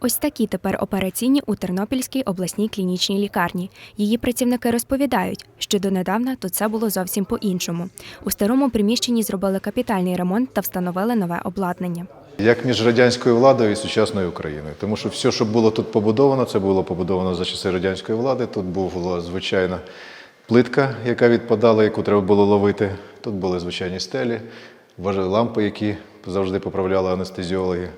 Ось такі тепер операційні у Тернопільській обласній клінічній лікарні. Її працівники розповідають, що донедавна тут все було зовсім по-іншому. У старому приміщенні зробили капітальний ремонт та встановили нове обладнання. Як між радянською владою і сучасною Україною. Тому що все, що було тут побудовано, це було побудовано за часи радянської влади. Тут була звичайна плитка, яка відпадала, яку треба було ловити. Тут були звичайні стелі, лампи, які завжди поправляли анестезіологи.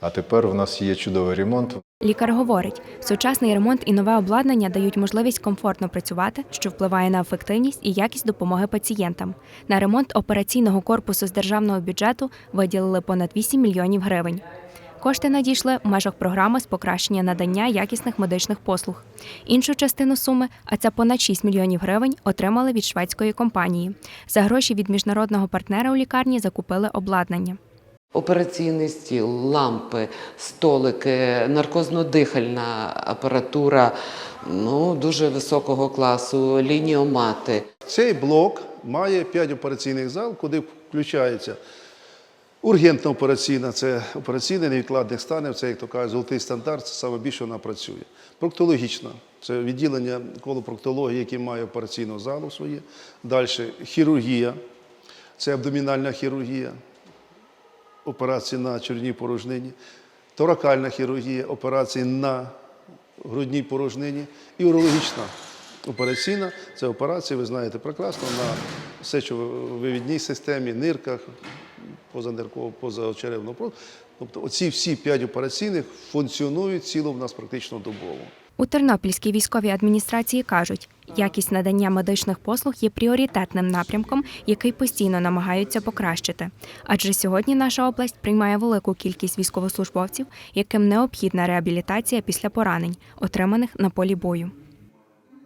А тепер у нас є чудовий ремонт. Лікар говорить, сучасний ремонт і нове обладнання дають можливість комфортно працювати, що впливає на ефективність і якість допомоги пацієнтам. На ремонт операційного корпусу з державного бюджету виділили понад 8 мільйонів гривень. Кошти надійшли в межах програми з покращення надання якісних медичних послуг. Іншу частину суми, а це понад 6 мільйонів гривень, отримали від шведської компанії. За гроші від міжнародного партнера у лікарні закупили обладнання. Операційний стіл, лампи, столики, наркозно-дихальна апаратура ну, дуже високого класу, лініомати. Цей блок має 5 операційних зал, куди включається ургентна операційна, це операційна невідкладних станів, це, як то кажуть, золотий стандарт, це саме більше вона працює. Проктологічна це відділення колопроктології, яке має операційну залу своє. Далі хірургія, це абдомінальна хірургія, операції на червній порожнині, торакальна хірургія, операції на грудній порожнині і урологічна операційна. Це операції, ви знаєте прекрасно, на сечовивідній системі, нирках, позанирково, позачеревно. Тобто оці всі п'ять операційних функціонують ціло в нас практично добово. У Тернопільській військовій адміністрації кажуть, якість надання медичних послуг є пріоритетним напрямком, який постійно намагаються покращити. Адже сьогодні наша область приймає велику кількість військовослужбовців, яким необхідна реабілітація після поранень, отриманих на полі бою.